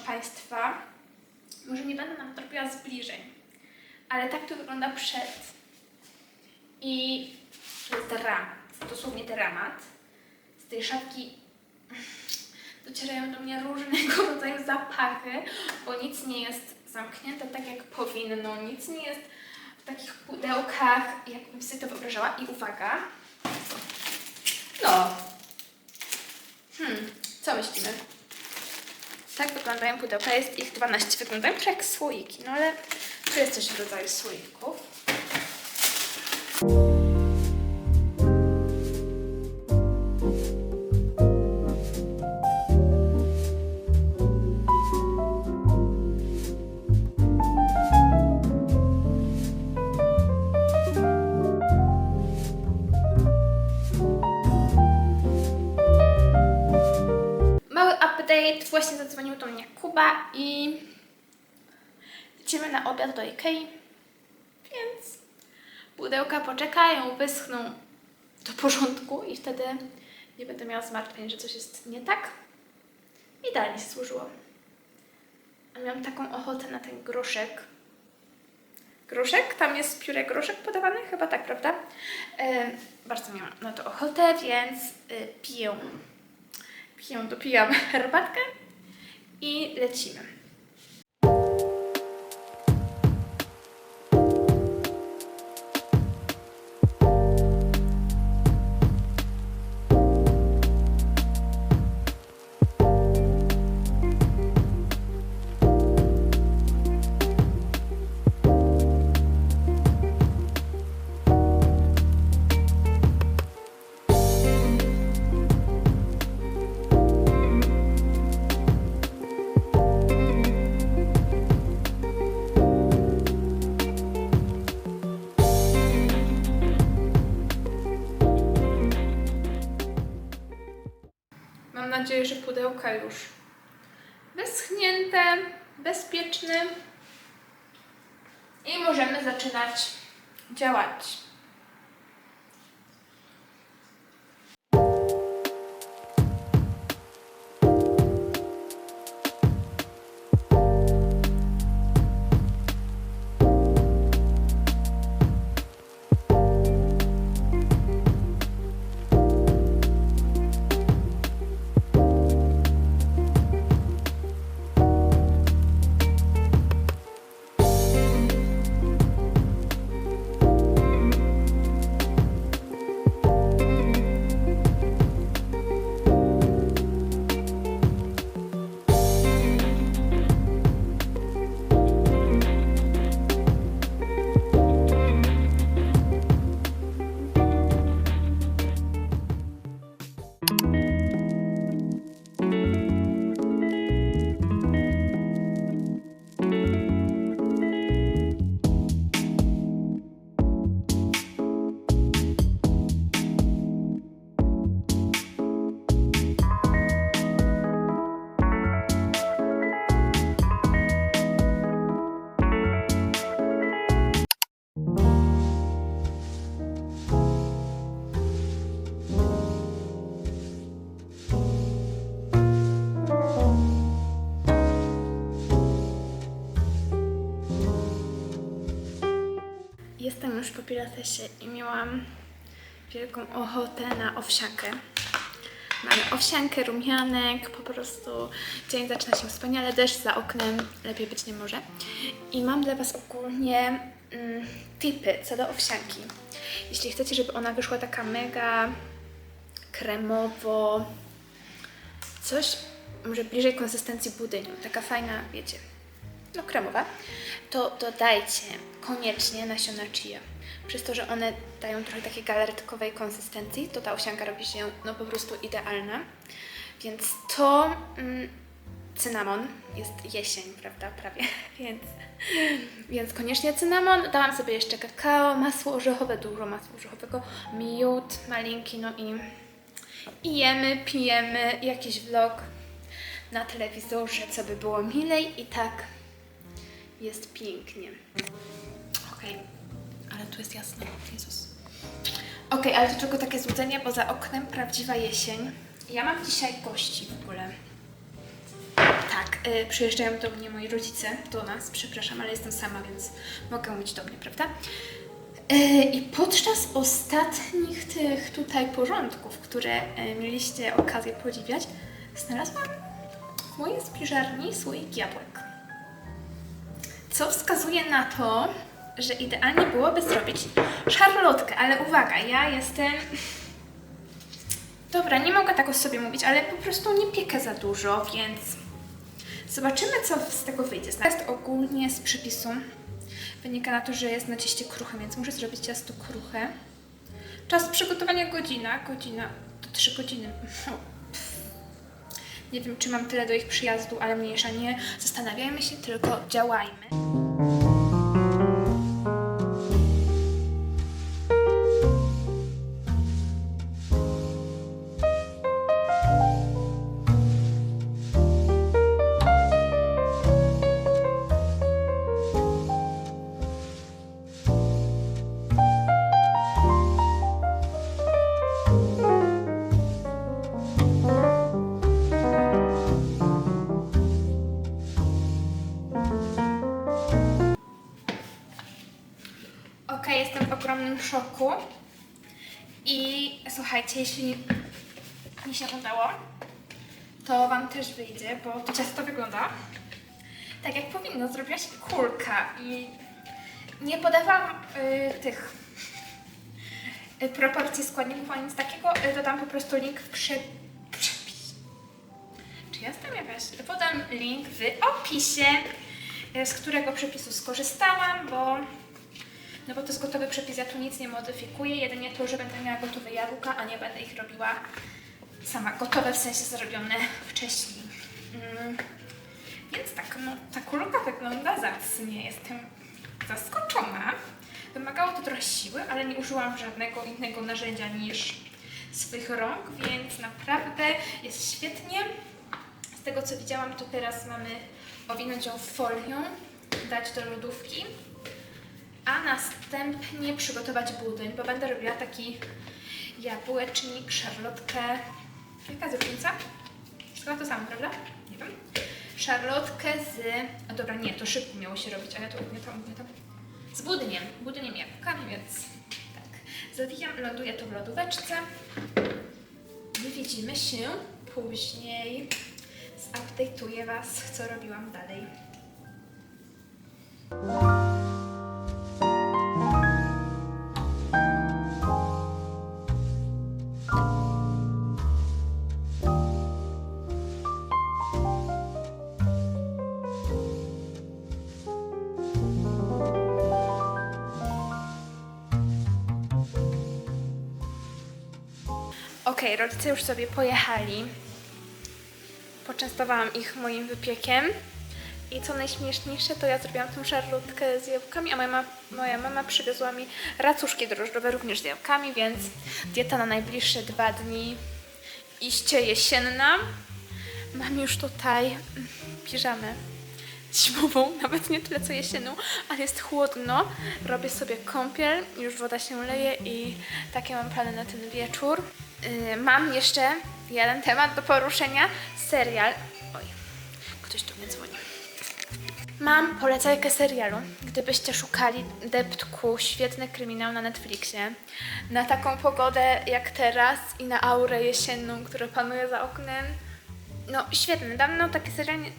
Państwa. Może nie będę nam robiła zbliżeń, ale tak to wygląda przed. I to jest dramat, dosłownie dramat. Z tej szafki docierają do mnie różnego rodzaju zapachy, bo nic nie jest zamknięte tak jak powinno, nic nie jest w takich pudełkach, jakbym sobie to wyobrażała. I uwaga, no, hmm, co myślimy? Tak wyglądają pudełka, jest ich 12, wyglądają trochę jak słoiki, no ale to jest coś w rodzaju słoików. Zadzwonił do mnie Kuba i lecimy na obiad do Ikei, więc pudełka poczekają, wyschną do porządku i wtedy nie będę miała zmartwień, że coś jest nie tak. Idealnie się służyło. A miałam taką ochotę na ten groszek. Groszek? Tam jest pióre groszek podawany? Chyba tak, prawda? E, bardzo miałam na to ochotę, więc y, piję piję, dopijam herbatkę i lecimy. Mam nadzieję, że pudełka już wyschnięte, bezpieczne i możemy zaczynać działać. Już po pilatesie i miałam wielką ochotę na owsiankę. Mamy owsiankę, rumianek, po prostu dzień zaczyna się wspaniale, deszcz za oknem, lepiej być nie może. I mam dla Was ogólnie mm, tipy co do owsianki. Jeśli chcecie, żeby ona wyszła taka mega kremowo, coś może bliżej konsystencji budyniu, taka fajna, wiecie, no kremowa, to dodajcie koniecznie nasiona chia. Przez to, że one dają trochę takiej galaretkowej konsystencji, to ta owsianka robi się no po prostu idealna. Więc to mm, cynamon, jest jesień, prawda, prawie, więc, więc koniecznie cynamon. Dałam sobie jeszcze kakao, masło orzechowe, dużo masła orzechowego, miód, malinki, no i, i jemy, pijemy, jakiś vlog na telewizorze, co by było milej i tak jest pięknie. Okej, ale tu jest jasno. Jezus. Okej, ale dlaczego takie złudzenie? Bo za oknem prawdziwa jesień Ja mam dzisiaj gości w ogóle. Tak, y, przyjeżdżają do mnie moi rodzice, do nas, przepraszam, ale jestem sama, więc mogę mówić do mnie, prawda? Y, I podczas ostatnich tych tutaj porządków, które y, mieliście okazję podziwiać, znalazłam w mojej spiżarni słoik jabłek. Co wskazuje na to, że idealnie byłoby zrobić szarlotkę, ale uwaga, ja jestem Dobra, nie mogę tak o sobie mówić, ale po prostu nie piekę za dużo, więc zobaczymy, co z tego wyjdzie. Jest ogólnie z przepisu. Wynika na to, że jest na cieście kruche, więc muszę zrobić ciasto kruche. Czas przygotowania godzina, godzina, to 3 godziny. O, pff. Nie wiem, czy mam tyle do ich przyjazdu, ale mniejsza nie. Zastanawiajmy się, tylko działajmy. Jeśli mi się udało, to Wam też wyjdzie, bo to ciasto wygląda tak jak powinno. Zrobiła się kulka i nie podawałam y, tych y, proporcji składników ani nic takiego. Y, dodam po prostu link w prze, przepisie. Czy ja jestem jakaś? Podam link w opisie, y, z którego przepisu skorzystałam, bo no bo to jest gotowy przepis, ja tu nic nie modyfikuję, jedynie to, że będę miała gotowe jabłka, a nie będę ich robiła sama. Gotowe w sensie zrobione wcześniej. Mm. Więc tak, no ta kulka wygląda zacnie. Jestem zaskoczona. Wymagało to trochę siły, ale nie użyłam żadnego innego narzędzia niż swych rąk, więc naprawdę jest świetnie. Z tego co widziałam, to teraz mamy owinąć ją folią, dać do lodówki a następnie przygotować budyń, bo będę robiła taki jabłecznik, szarlotkę. Jaka jest różnica? Chyba to samo, prawda? Nie wiem. Szarlotkę z... Dobra, nie, to szybko miało się robić, a ja to ugniatam, ugniatam. Z budyniem, budyniem jabłkami, więc tak. Zawijam, ląduję to w lodóweczce. Widzimy się później. Zupdate'uję Was, co robiłam dalej. Okej, rodzice już sobie pojechali. Poczęstowałam ich moim wypiekiem. I co najśmieszniejsze, to ja zrobiłam tą szarlotkę z jabłkami, a moja, ma, moja mama przywiozła mi racuszki drożdżowe również z jabłkami, więc dieta na najbliższe dwa dni iście jesienna. Mam już tutaj mm, piżamę zimową, nawet nie tyle co jesienną, ale jest chłodno. Robię sobie kąpiel, już woda się leje i takie mam plany na ten wieczór. Yy, mam jeszcze jeden temat do poruszenia. Serial. Oj, ktoś do mnie dzwoni. Mam polecajkę serialu. Gdybyście szukali deptku, świetny kryminał na Netflixie, na taką pogodę jak teraz i na aurę jesienną, która panuje za oknem. No, świetny. Dawno taki serial nie...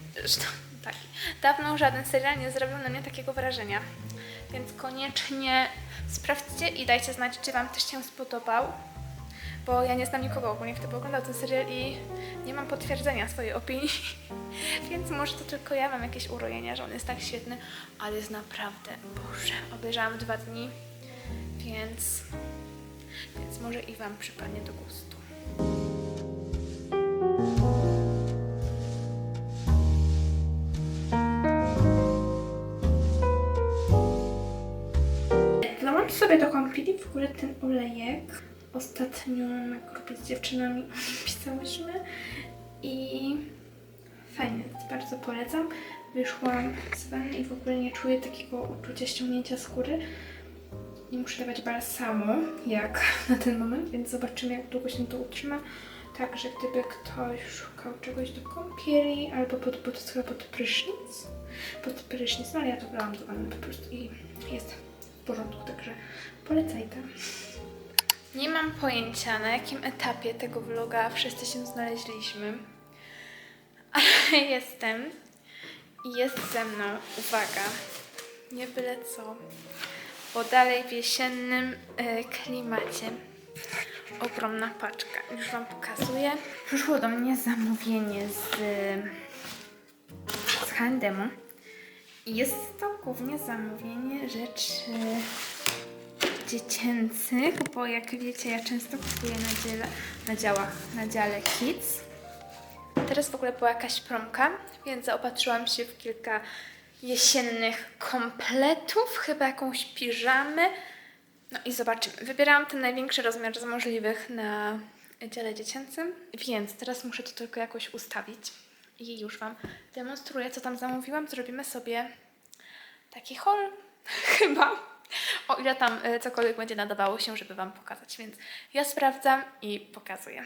Taki. Dawno żaden serial nie zrobił na mnie takiego wrażenia. Więc koniecznie sprawdźcie i dajcie znać, czy Wam też się spodobał. Bo ja nie znam nikogo ogólnie, kto oglądał ten serial i nie mam potwierdzenia swojej opinii. Więc może to tylko ja mam jakieś urojenia, że on jest tak świetny, ale jest naprawdę, Boże, obejrzałam dwa dni, więc, więc może i Wam przypadnie do gustu. Sobie do kąpieli w ogóle ten olejek. Ostatnio na grupie z dziewczynami pisałyśmy i fajnie, bardzo polecam. Wyszłam z wanny i w ogóle nie czuję takiego uczucia ściągnięcia skóry. Nie muszę dawać balsamu, jak na ten moment, więc zobaczymy jak długo się to utrzyma. tak, że gdyby ktoś szukał czegoś do kąpieli albo pod, pod, chyba pod prysznic, pod prysznic, no ale ja to brałam do wanny po prostu i jest w porządku, także polecaj tam. Nie mam pojęcia, na jakim etapie tego vloga wszyscy się znaleźliśmy, ale jestem i jest ze mną, uwaga, nie byle co, bo dalej w jesiennym e, klimacie ogromna paczka. Już Wam pokazuję. Przyszło do mnie zamówienie z, z H&M i jest to głównie zamówienie rzeczy dziecięcych, bo jak wiecie, ja często kupuję na, dziele, na działach, na dziale Kids. Teraz w ogóle była jakaś promka, więc zaopatrzyłam się w kilka jesiennych kompletów, chyba jakąś piżamę. No i zobaczymy. Wybierałam ten największy rozmiar z możliwych na dziale dziecięcym, więc teraz muszę to tylko jakoś ustawić i już Wam demonstruję, co tam zamówiłam. Zrobimy sobie taki haul, chyba. O ile tam y, cokolwiek będzie nadawało się, żeby Wam pokazać, więc ja sprawdzam i pokazuję.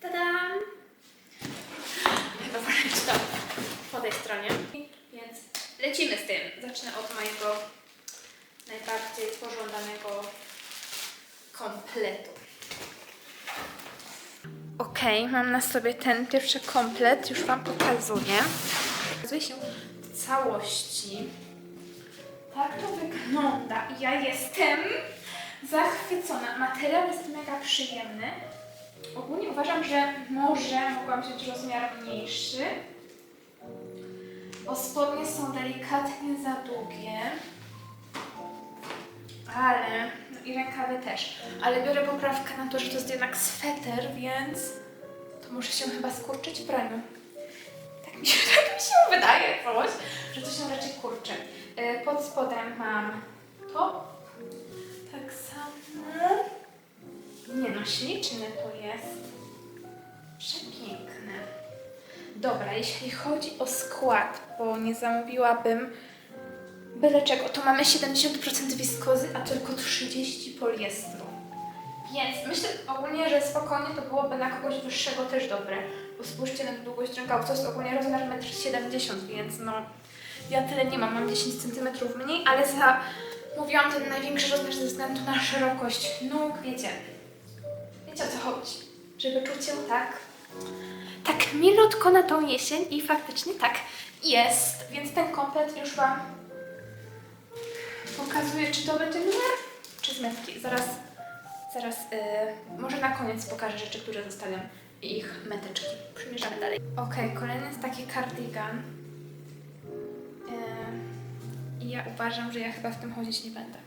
Tadam! Chyba wręcz tam po tej stronie. Więc lecimy z tym. Zacznę od mojego najbardziej pożądanego kompletu. Ok, mam na sobie ten pierwszy komplet, już Wam pokazuję. Pokazuje się całości. Tak to wygląda ja jestem zachwycona. Materiał jest mega przyjemny. Ogólnie uważam, że może mogłam wziąć rozmiar mniejszy, bo spodnie są delikatnie za długie. Ale, no i rękawy też. Ale biorę poprawkę na to, że to jest jednak sweter, więc to muszę się chyba skurczyć w praniu. Tak mi się, wydaje coś, że to się raczej kurczy. E, Pod spodem mam to. Tak samo. Nie no, śliczne to jest. Przepiękne. Dobra, jeśli chodzi o skład, bo nie zamówiłabym byle czego, to mamy 70% wiskozy, a tylko 30 poliestru. Więc myślę ogólnie, że spokojnie to byłoby na kogoś wyższego też dobre. Spójrzcie na długość rękawu, to jest ogólnie rozmiar 1,70 m, więc no ja tyle nie mam, mam 10 cm mniej, ale za mówiłam ten największy rozmiar ze względu na szerokość nóg, wiecie. Wiecie o co chodzi? Żeby czuć się tak, tak milutko na tą jesień i faktycznie tak jest. Więc ten komplet już Wam pokazuję, czy to będzie numer, czy zmetki. Zaraz, zaraz, yy, może na koniec pokażę rzeczy, które zostawiam ich meteczki. Przymierzamy dalej. Ok, kolejny jest taki cardigan. Yy, I ja uważam, że ja chyba w tym chodzić nie będę.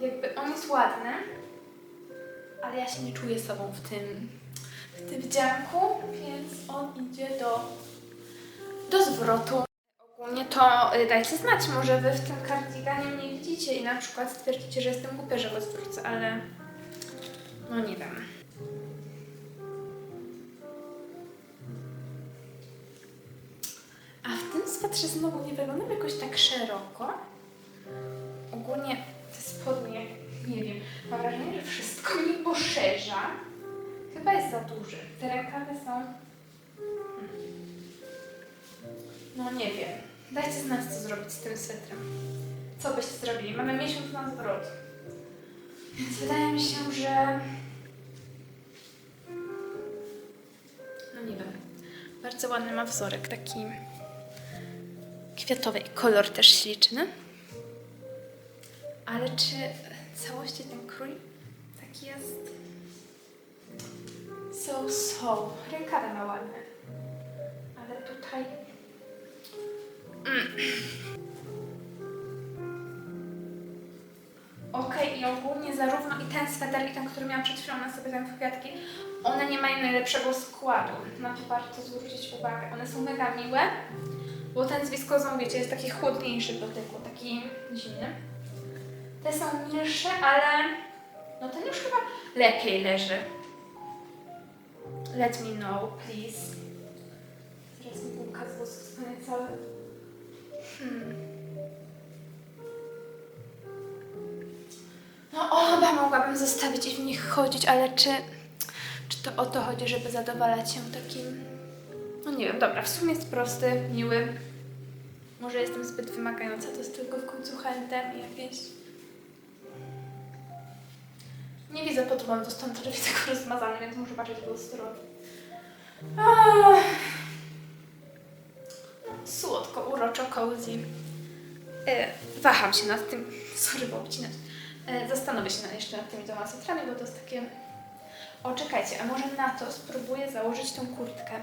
Jakby on jest ładny, ale ja się nie czuję sobą w tym, w tym wdzianku, więc on idzie do, do zwrotu. Ogólnie to y, dajcie znać, może wy w tym kardiganie mnie widzicie i na przykład stwierdzicie, że jestem głupia, że go zwrócę, ale no nie wiem. A w tym swetrze znowu nie wyglądam jakoś tak szeroko. Ogólnie te spodnie, nie wiem, mam wrażenie, że wszystko mi poszerza. Chyba jest za duży. Te rękawy są... Hmm. No nie wiem. Dajcie znać, co zrobić z tym swetrem. Co byście zrobili? Mamy miesiąc na zwrot. Więc wydaje mi się, że... No nie wiem. Bardzo ładny ma wzorek, taki kwiatowy i kolor też śliczny. Ale czy w całości ten krój taki jest? So, so. Rękawy ma ładne. Ale tutaj... Okej, i ogólnie zarówno i ten sweter, i ten, który miałam przed chwilą na sobie, ten kwiatki, one nie mają najlepszego składu. Na to warto zwrócić uwagę. One są mega miłe, bo ten z wiecie, jest taki chłodniejszy w dotyku, taki zimny. Te są milsze, ale no ten już chyba lepiej leży. Let me know, please. Teraz mi półka z włosów stanie cały. Hmm. No oba mogłabym zostawić i w nich chodzić, ale czy, czy to o to chodzi, żeby zadowalać się takim... No nie wiem, dobra, w sumie jest prosty, miły. Może jestem zbyt wymagająca, to jest tylko w końcu handem jakieś... Nie widzę pod do stąd, ale widzę go rozmazany, więc muszę patrzeć w drugą stronę. Ach. Słodko, uroczo, cozy. E, waham się nad tym, sorry, bo obcinać. E, zastanowię się jeszcze nad tymi dwoma swetrami, bo to jest takie... O, czekajcie, a może na to spróbuję założyć tą kurtkę.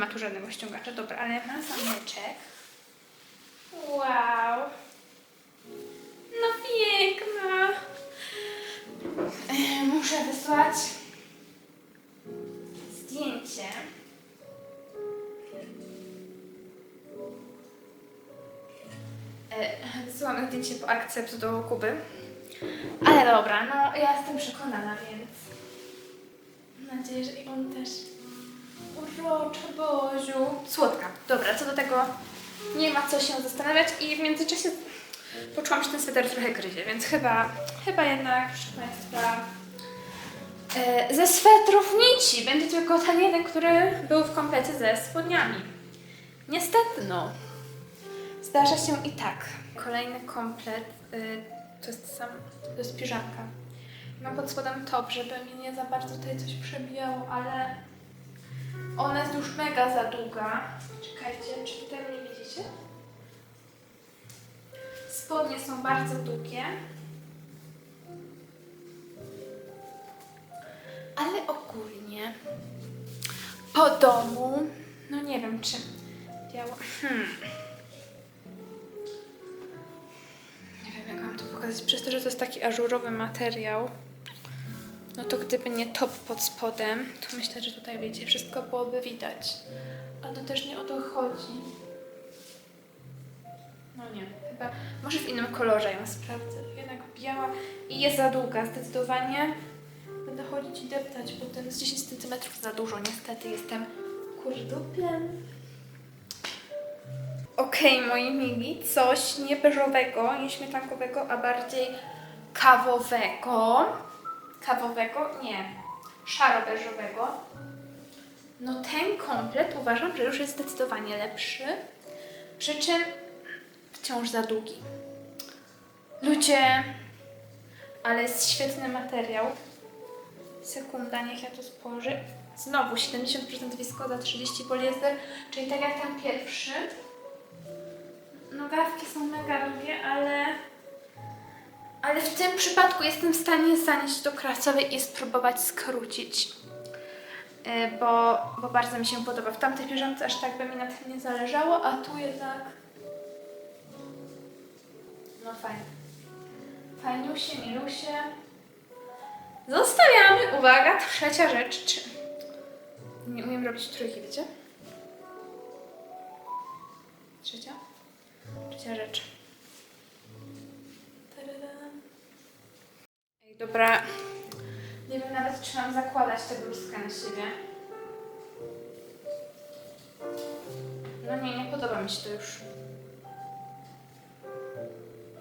Ma tu żadnego ściągacza, dobra, ale ma zameczek. Wow. No piękna. E, Muszę wysłać zdjęcie. E, Wysyłam zdjęcie po akcept do Kuby. Ale dobra, no ja jestem przekonana, więc mam nadzieję, że i on też. Urocza Boziu. Słodka. Dobra, co do tego nie ma co się zastanawiać i w międzyczasie poczułam, że ten sweter trochę gryzie, więc chyba, chyba jednak, proszę Państwa, e, ze swetrów nici będzie tylko ten jeden, który był w komplecie ze spodniami. Niestety, no. Zdarza się i tak. Kolejny komplet y, to jest sam, to jest piżamka. Mam pod spodem top, żeby mi nie za bardzo tutaj coś przebijało, ale ona jest już mega za długa. Czekajcie, czy tutaj mnie widzicie? Spodnie są bardzo długie. Ale ogólnie po domu, no nie wiem czy działa. Hmm. Nie wiem, jak mam to pokazać. Przez to, że to jest taki ażurowy materiał, no to gdyby nie top pod spodem, to myślę, że tutaj, wiecie, wszystko byłoby widać. A to też nie o to chodzi. No nie, chyba może w innym kolorze ją sprawdzę. Jednak biała i jest za długa, zdecydowanie. Będę chodzić i deptać, bo ten jest 10 cm za dużo. Niestety jestem kurdupiem. Okej, moi mili, coś nie beżowego, nie śmietankowego, a bardziej kawowego. Kawowego? Nie. Szaro-beżowego. No ten komplet uważam, że już jest zdecydowanie lepszy. Przy czym wciąż za długi. Ludzie, ale jest świetny materiał. Sekunda, niech ja to spojrzę. Znowu 70% wiskoza, 30 poliester, czyli tak jak ten pierwszy. Nogawki są mega lubię, ale... Ale w tym przypadku jestem w stanie zanieść do krasowej i spróbować skrócić. Yy, Bo, bo bardzo mi się podoba. W tamtej piżamce aż tak by mi na tym nie zależało, a tu jednak... No fajnie. Fajniusie, milusie. Zostawiamy. Uwaga, trzecia rzecz. Czy... Nie umiem robić trójki, wiecie? Trzecia? Trzecia rzecz. Dobra. Nie wiem nawet, czy mam zakładać tę bluzkę na siebie. No nie, nie podoba mi się to już.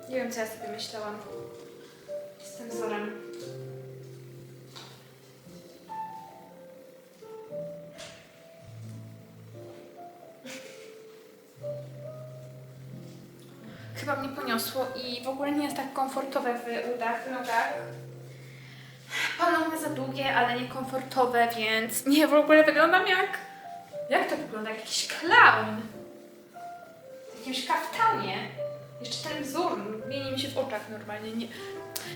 Nie wiem, co ja sobie myślałam. Jestem wzorem. Chyba mnie poniosło i w ogóle nie jest tak komfortowe w udach, w nogach. Panowie za długie, ale niekomfortowe, więc nie, w ogóle wyglądam jak... Jak to wygląda? Jak jakiś clown. W jakimś kaftanie. Jeszcze ten wzór mieni mi się w oczach normalnie. Nie.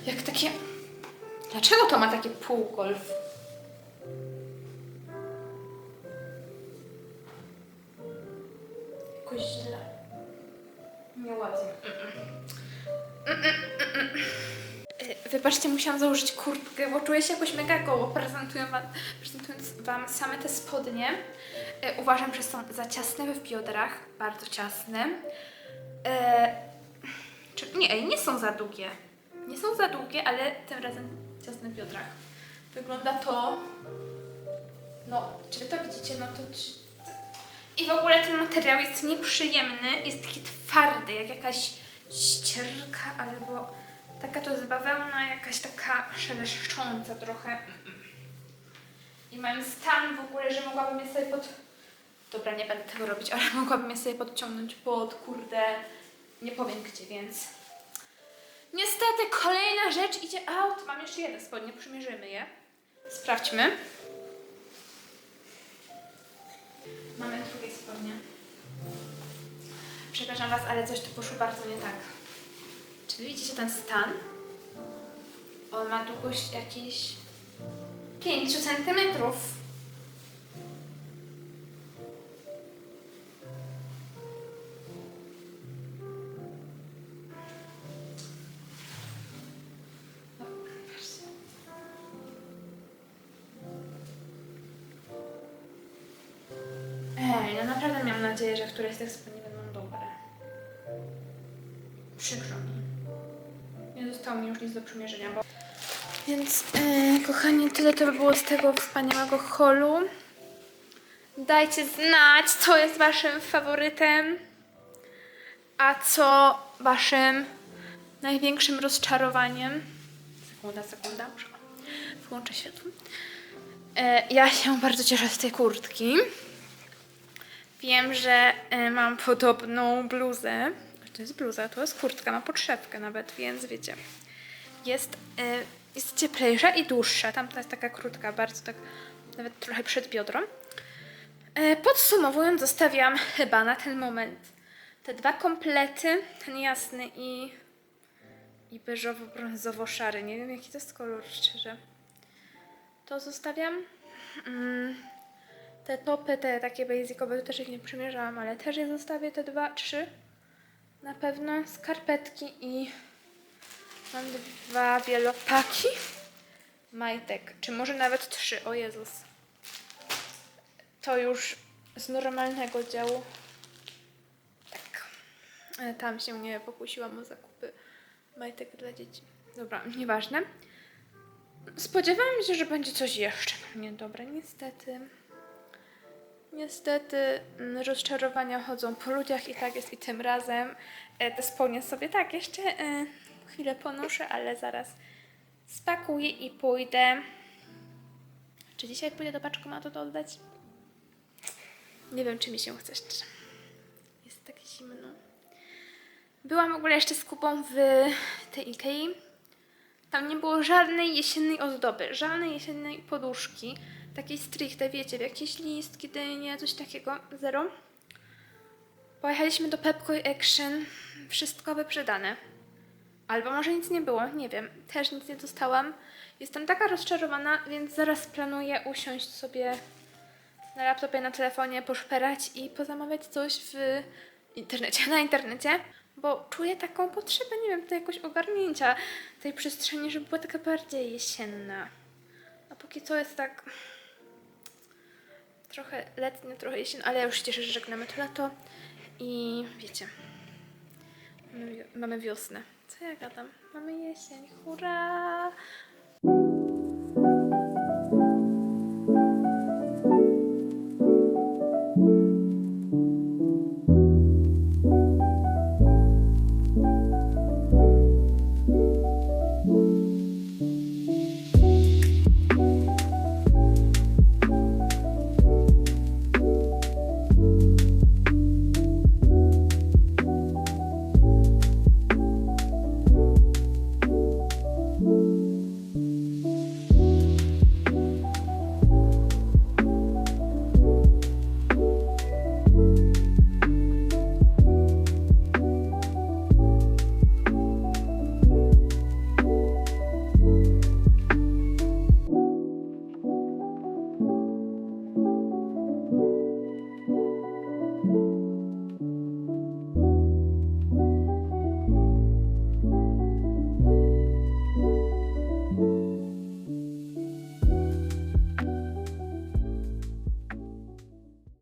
Jak takie... Dlaczego to ma takie półgolf? Jakoś źle. Mm-mm. Y, wybaczcie, musiałam założyć kurtkę, bo czuję się jakoś mega goło, prezentuję wam, prezentując Wam same te spodnie. E, uważam, że są za ciasne w biodrach, bardzo ciasne. E, czy, nie, nie są za długie. Nie są za długie, ale tym razem ciasne w biodrach. Wygląda to... No, czy to widzicie? No to... ci- I w ogóle ten materiał jest nieprzyjemny, jest taki twardy, jak jakaś ścierka albo taka to bawełna, jakaś taka szeleszcząca trochę. I mam stan w ogóle, że mogłabym je sobie pod... Dobra, nie będę tego robić, ale mogłabym je sobie podciągnąć pod, kurde, nie powiem gdzie, więc... Niestety kolejna rzecz idzie out. Mam jeszcze jeden spodnie, przymierzymy je. Sprawdźmy. Mamy drugie spodnie. Przepraszam Was, ale coś tu poszło bardzo nie tak. Czy wy widzicie ten stan? On ma długość jakieś 5 centymetrów. Ej, no naprawdę miałam nadzieję, że któreś z tych spodni będą dobre. Przykro mi. Nie zostało mi już nic do przymierzenia, bo... Więc, e, kochani, tyle to by było z tego wspaniałego holu. Dajcie znać, co jest waszym faworytem, a co waszym największym rozczarowaniem. Sekunda, sekunda, włączę światło. E, ja się bardzo cieszę z tej kurtki. Wiem, że e, mam podobną bluzę. To jest bluza, to jest kurtka, ma podszewkę nawet, więc wiecie. Jest, e, jest cieplejsza i dłuższa. Tamta jest taka krótka, bardzo tak, nawet trochę przed biodrą. E, podsumowując, zostawiam chyba na ten moment te dwa komplety, ten jasny i, i beżowo-brązowo-szary. Nie wiem, jaki to jest kolor, szczerze. To zostawiam. Mm. Te topy, te takie basicowe, to też ich nie przymierzałam, ale też je zostawię, te dwa, trzy. Na pewno skarpetki i mam dwa wielopaki majtek, czy może nawet trzy, o Jezus. To już z normalnego działu. Tak. E, Tam się nie pokusiłam o zakupy majtek dla dzieci. Dobra, nieważne. Spodziewałam się, że będzie coś jeszcze niedobre, niestety. Niestety mm, rozczarowania chodzą po ludziach i tak jest i tym razem. E, Te spodnie sobie tak jeszcze e, chwilę ponoszę, ale zaraz spakuję i pójdę. Czy dzisiaj pójdę do paczkomatu to oddać? Nie wiem, czy mi się chce. Jest tak zimno. Byłam w ogóle jeszcze z Kubą w tej Ikei. Tam nie było żadnej jesiennej ozdoby, żadnej jesiennej poduszki. Takiej stricte, wiecie, jakieś listki, dynie, coś takiego. Zero. Pojechaliśmy do Pepco i Action. Wszystko wyprzedane. Albo może nic nie było, nie wiem. Też nic nie dostałam. Jestem taka rozczarowana, więc zaraz planuję usiąść sobie na laptopie, na telefonie, poszperać i pozamawiać coś w internecie, na internecie, bo czuję taką potrzebę, nie wiem, to jakoś ogarnięcia tej przestrzeni, żeby była taka bardziej jesienna. A póki co jest tak trochę letnie, trochę jesienna, ale ja już się cieszę, że żegnamy to lato i wiecie, mamy, mamy wiosnę. Co ja gadam? Mamy jesień, hurra!